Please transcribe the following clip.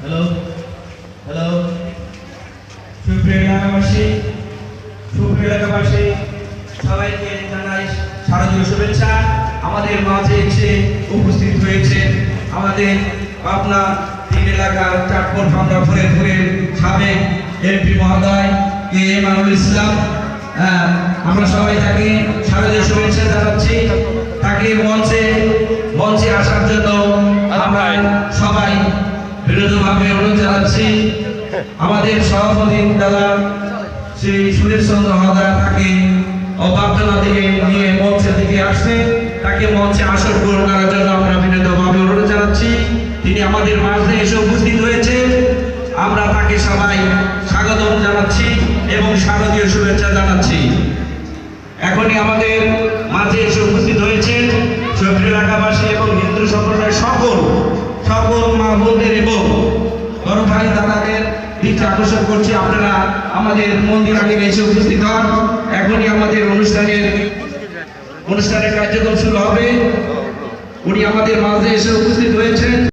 Hello hello সুপ্রিয় এলাকাবাসী সুপ্রিয় এলাকাবাসী, সবাইকে জানাই শারদীয় শুভেচ্ছা। আমাদের মাঝে এসে উপস্থিত হয়েছে আমাদের পাবনা তিন এলাকার চাটপুর ফান্দাপুরের পুরের সাবেক এমপি মহোদয় কে এম আনুল ইসলাম। আমরা সবাই তাকে শারদীয় শুভেচ্ছা জানাচ্ছি। বিরোধভাবে অনুরোধ জানাচ্ছি। আমাদের সভাপতি দাদা শ্রী সুরেশ চন্দ্র হালদার তাকে অভ্যর্থনা দিয়ে নিয়ে মঞ্চের দিকে আসছে। তাকে মঞ্চে আসন গ্রহণ করার জন্য আমরা বিনোদভাবে অনুরোধ জানাচ্ছি। তিনি আমাদের মাঝে এসে উপস্থিত হয়েছে। আমরা তাকে সবাই স্বাগতম জানাচ্ছি এবং শারদীয় শুভেচ্ছা জানাচ্ছি। এখনই আমাদের মাঝে এসে উপস্থিত হয়েছেন সক্রিয় এলাকাবাসী এবং বড় ভাই দাদাদের দিকটা আকর্ষণ করছি। আপনারা আমাদের মন্দির আগে এসে উপস্থিত হন। এখনই আমাদের অনুষ্ঠানের অনুষ্ঠানের কার্যক্রম শুরু হবে। উনি আমাদের মাঝে এসে উপস্থিত হয়েছেন।